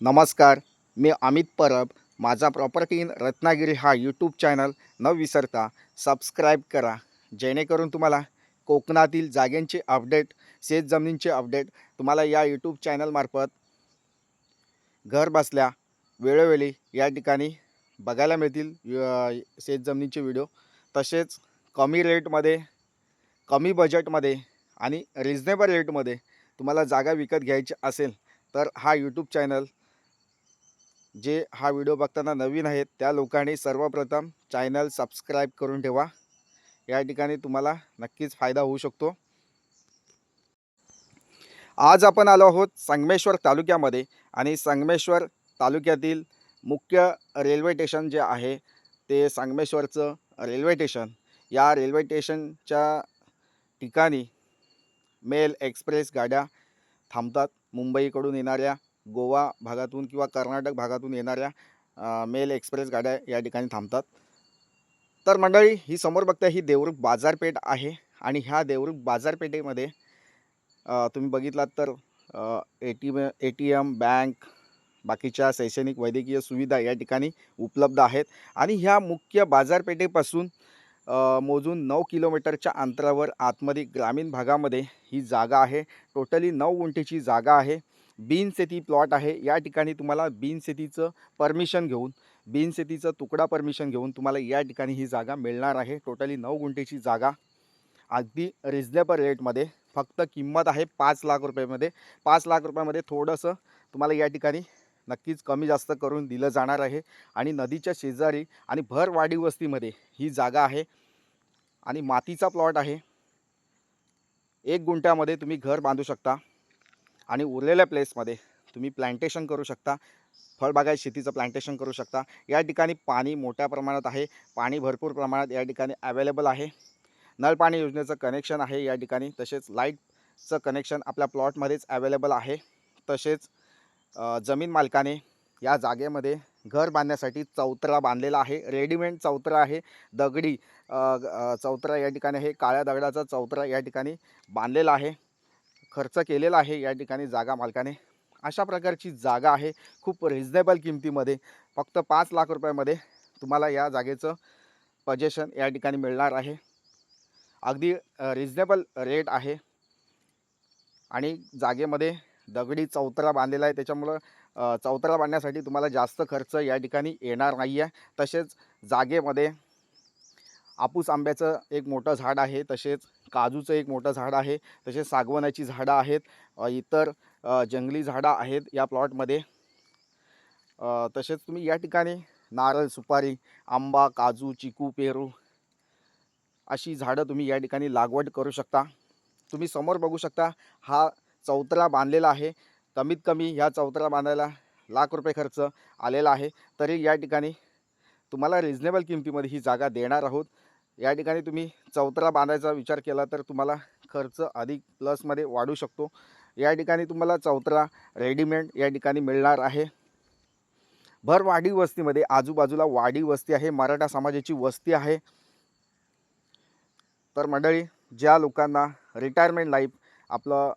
नमस्कार मी अमित परब. माझा property in Ratnagiri हा यूट्यूब चॅनल. न विसरता सबस्क्राईब करा. जेणेकरून तुम्हाला कोकणातील जागेंचे अपडेट शेत जमिनींचे अपडेट तुम्हाला या यूट्यूब चॅनलमार्फत घर बसल्या वेळोवेळी या ठिकाणी बघायला मिळतील य- शेत जमिनीचे व्हिडिओ तसेच कमी रेटमध्ये कमी बजेटमध्ये आणि रिजनेबल रेटमध्ये तुम्हाला जागा विकत घ्यायची असेल तर हा यूट्यूब चॅनल जे हा व्हिडिओ बघताना नवीन आहेत त्या लोकांनी सर्वप्रथम चॅनल सबस्क्राईब करून ठेवा. या ठिकाणी तुम्हाला नक्कीच फायदा होऊ शकतो. आज आपण आलो आहोत संगमेश्वर तालुक्यामध्ये आणि संगमेश्वर तालुक्यातील मुख्य रेल्वे स्टेशन जे आहे ते संगमेश्वरचं रेल्वे स्टेशन. या रेल्वे स्टेशनच्या ठिकाणी मेल एक्सप्रेस गाड्या थांबतात. मुंबईकडून येणाऱ्या गोवा भागातून किंवा कर्नाटक भागातून येणाऱ्या मेल एक्सप्रेस गाड्या या ठिकाणी थांबतात. तर मंडळी ही समोर बघता ही देवरुख बाजारपेठ आहे आणि ह्या देवरुख बाजारपेठेमध्ये तुम्ही बघितलात तर A T A T M bank बाकीच्या शैक्षणिक वैद्यकीय सुविधा या ठिकाणी उपलब्ध आहेत. आणि ह्या मुख्य बाजारपेठेपासून मोजून नऊ किलोमीटरच्या अंतरावर आतमध्ये ग्रामीण भागामध्ये ही जागा आहे. टोटली नऊ गुंठेची जागा आहे. बिनशेती प्लॉट आहे. या ठिकाणी तुम्हाला बिनशेतीचं परमिशन घेऊन बिनशेतीचं तुकडा परमिशन घेऊन तुम्हाला या ठिकाणी ही जागा मिळणार आहे. टोटली नऊ गुंठेची जागा. अगदी रिजनेबल रेटमध्ये फक्त किंमत आहे पाच लाख रुपयामध्ये. पाच लाख रुपयामध्ये थोडंसं तुम्हाला या ठिकाणी नक्कीच कमी जास्त करून दिलं जाणार आहे. आणि नदीच्या शेजारी आणि भर वाडी वस्तीमध्ये ही जागा आहे. आणि मातीचा प्लॉट आहे. एक गुंठ्यामध्ये तुम्ही घर बांधू शकता. आणि उरलेल्या प्लेसमध्ये तुम्ही प्लांटेशन करू शकता फळबागायत शेतीचं प्लांटेशन करू शकता. या ठिकाणी पाणी मोठ्या प्रमाणात आहे पाणी भरपूर प्रमाणात या ठिकाणी अवेलेबल आहे. नळ पाणी योजनेचं कनेक्शन आहे या ठिकाणी तसेच लाईटचं कनेक्शन आपल्या प्लॉटमध्येच अवेलेबल आहे. तसेच जमीन मालकाने या जागेमध्ये घर बांधण्यासाठी चौतरा बांधलेला आहे. रेडीमेड चौतरा आहे. दगडी चौतरा या ठिकाणी आहे. काळ्या दगडाचा चौतरा या ठिकाणी बांधलेला आहे. खर्च केलेला आहे या ठिकाणी जागा मालकाने. अशा प्रकारची जागा आहे खूप रिजनेबल किमतीमध्ये फक्त पाच लाख रुपयामध्ये तुम्हाला या जागेचं पजेशन या ठिकाणी मिळणार आहे. अगदी रिजनेबल रेट आहे. आणि जागेमध्ये दगडी चौतरा बांधलेला आहे त्याच्यामुळं चौतरा बांधण्यासाठी तुम्हाला जास्त खर्च या ठिकाणी येणार नाही आहे तसेच जागेमध्ये आपूस आंब्याचं एक मोठं झाड आहे तसेच काजूचं एक मोठं झाड आहे तसेच सागवनाची झाडं आहेत इतर जंगली झाडं आहेत या प्लॉटमध्ये. तसेच तुम्ही या ठिकाणी नारळ सुपारी आंबा काजू चिकू पेरू अशी झाडं तुम्ही या ठिकाणी लागवड करू शकता. तुम्ही समोर बघू शकता हा चौतरा बांधलेला आहे. कमीत कमी ह्या चौतरा बांधायला लाख रुपये खर्च आलेला आहे. तरी या ठिकाणी तुम्हाला रिजनेबल किमतीमध्ये ही जागा देणार आहोत. या ठिकाणी तुम्ही चौतरा बांधायचा विचार केला तर तुम्हाला खर्च अधिक प्लसमध्ये वाढू शकतो. या ठिकाणी तुम्हाला चौतरा रेडीमेड या ठिकाणी मिळणार आहे. भर वाडी वस्तीमध्ये आजूबाजूला वाडी वस्ती आहे मराठा समाजाची वस्ती आहे. तर मंडळी ज्या लोकांना रिटायरमेंट लाईफ आपलं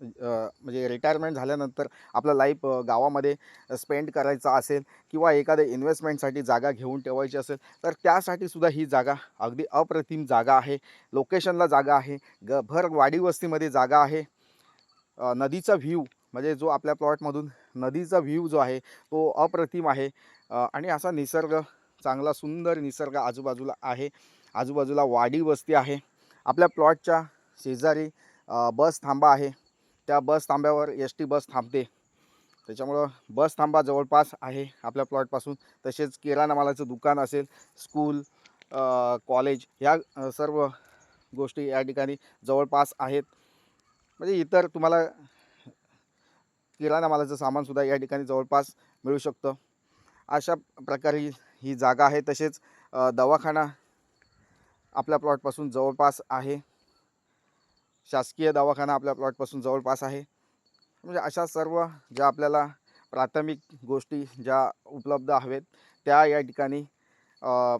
म्हणजे रिटायरमेंट झाल्यानंतर आपलं लाईफ गावामध्ये स्पेंड करायचा असेल किंवा एखाद्या इन्व्हेस्टमेंटसाठी जागा घेऊन ठेवायची असेल तर त्यासाठी सुद्धा ही जागा अगदी अप्रतिम जागा आहे. लोकेशनला जागा आहे. ग भर वाडी वस्तीमध्ये जागा आहे. नदीचा व्ह्यू म्हणजे जो आपल्या प्लॉटमधून नदीचा व्ह्यू जो आहे तो अप्रतिम आहे. आणि असा निसर्ग चांगला सुंदर निसर्ग आजूबाजूला आहे. आजूबाजूला वाडी वस्ती आहे. आपल्या प्लॉटच्या शेजारी बस थांबा आहे. त्या बस थांब्यावर एस टी बस थांबते. त्याच्यामुळं बस थांबा जवळपास आहे आपल्या प्लॉटपासून तसेच किराणा मालाचं दुकान असेल स्कूल कॉलेज ह्या सर्व गोष्टी या ठिकाणी जवळपास आहेत. म्हणजे इतर तुम्हाला किराणा मालाचं सामानसुद्धा या ठिकाणी जवळपास मिळू शकतं. अशा प्रकारे ही- जागा आहे. तसेच दवाखाना आपल्या प्लॉटपासून जवळपास आहे. शासकीय दवाखाना आपल्या प्लॉटपासून जवळपास आहे. म्हणजे अशा सर्व ज्या आपल्याला प्राथमिक गोष्टी ज्या उपलब्ध हवेत त्या या ठिकाणी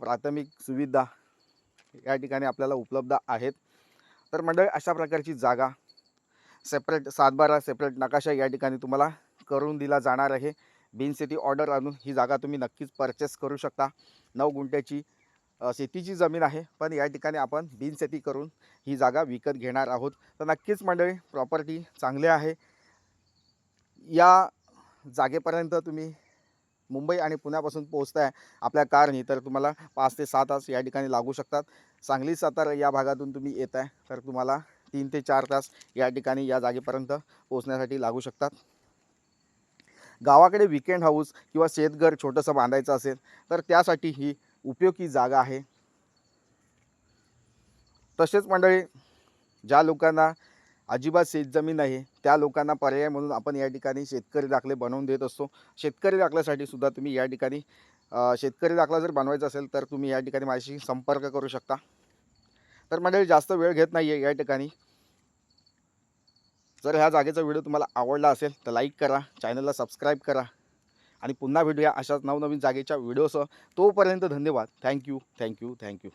प्राथमिक सुविधा या ठिकाणी आपल्याला उपलब्ध आहेत. तर मंडळी अशा प्रकारची जागा सेपरेट सातबारा सेपरेट नकाशा या ठिकाणी तुम्हाला करून दिला जाणार आहे. बिनसिटी ऑर्डर आणून ही जागा तुम्ही नक्कीच परचेस करू शकता. नऊ गुंठ्याची शेतीची जमीन आहे. पण या ठिकाणी आपण बिनशेती करून ही जागा विकत घेणार आहोत. तर नक्कीच मंडळी प्रॉपर्टी चांगली आहे. या जागेपर्यंत तुम्ही मुंबई आणि पुण्यापासून पोहोचताय आपल्या कारनी तर तुम्हाला पाच ते सहा तास या ठिकाणी लागू शकतात. सांगली सातारा या भागातून तुम्ही येत आहे तर तुम्हाला तीन ते चार तास या ठिकाणी या जागेपर्यंत पोहोचण्यासाठी लागू शकतात. गावाकडे विकेंड हाऊस किंवा शेतघर छोटंसं बांधायचं असेल तर त्यासाठी ही उपयोगी जागा आहे. तसेच मंडळी ज्या लोकांना अजिबात शेतजमीन नाही त्या लोकांना पर्याय म्हणून आपण या ठिकाणी शेतकरी दाखले बनवून देत असतो. शेतकरी दाखल्यासाठी सुद्धा तुम्ही या ठिकाणी शेतकरी दाखला जर बनवायचा असेल तर तुम्ही या ठिकाणी माझ्याशी संपर्क करू शकता. तर मंडळी जास्त वेळ घेत नाही आहे या ठिकाणी. जर ह्या जागेचा व्हिडिओ तुम्हाला आवडला असेल तर लाईक करा चॅनलला सबस्क्राईब करा. आणि पुन्हा भेटूया अशाच नवनवीन जागेच्या व्हिडिओसह तोपर्यंत धन्यवाद. Thank you thank you thank you